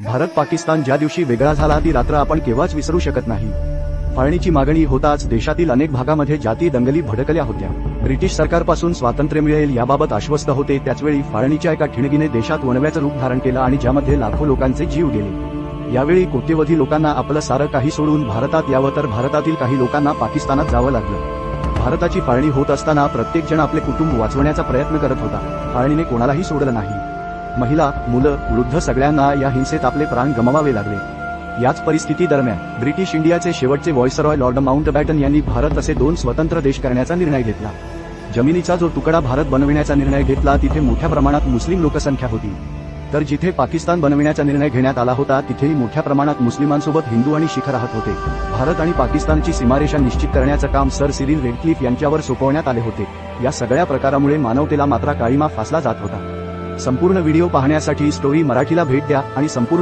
भारत पाकिस्तान ज्या दिवशी वेगळा झाला ती रात्र आपण केव्हाच विसरू शकत नाही. फाळणीची मागणी होताच देशातील अनेक भागामध्ये जाती दंगली भडकल्या होत्या. ब्रिटिश सरकारपासून स्वातंत्र्य मिळेल याबाबत आश्वस्त होते त्याचवेळी फाळणीच्या एका ठिणगीने देशात वणव्याचं रूप धारण केलं आणि ज्यामध्ये लाखो लोकांचे जीव गेले. यावेळी कोट्यवधी लोकांना आपलं सारं काही सोडून भारतात यावं तर भारतातील काही लोकांना पाकिस्तानात जावं लागलं. भारताची फाळणी होत असताना प्रत्येकजण आपले कुटुंब वाचवण्याचा प्रयत्न करत होता. फाळणीने कोणालाही सोडलं नाही. महिला मुलं वृद्ध सगळ्यांना या हिंसेत आपले प्राण गमवावे लागले. याच परिस्थिती दरम्यान ब्रिटिश इंडियाचे शेवटचे व्हॉइसरॉय लॉर्ड माउंट बॅटन यांनी भारत असे दोन स्वतंत्र देश करण्याचा निर्णय घेतला. जमिनीचा जो तुकडा भारत बनविण्याचा निर्णय घेतला तिथे मोठ्या प्रमाणात मुस्लिम लोकसंख्या होती. तर जिथे पाकिस्तान बनविण्याचा निर्णय घेण्यात आला होता तिथेही मोठ्या प्रमाणात मुस्लिमांसोबत हिंदू आणि शिख राहत होते. भारत आणि पाकिस्तानची सीमारेषा निश्चित करण्याचं काम सर सिरिल रेडक्लिफ यांच्यावर सोपवण्यात आले होते. या सगळ्या प्रकारामुळे मानवतेला मात्र काळीमा फासला जात होता. संपूर्ण व्हिडिओ पाहण्यासाठी स्टोरी मराठीला भेट द्या आणि संपूर्ण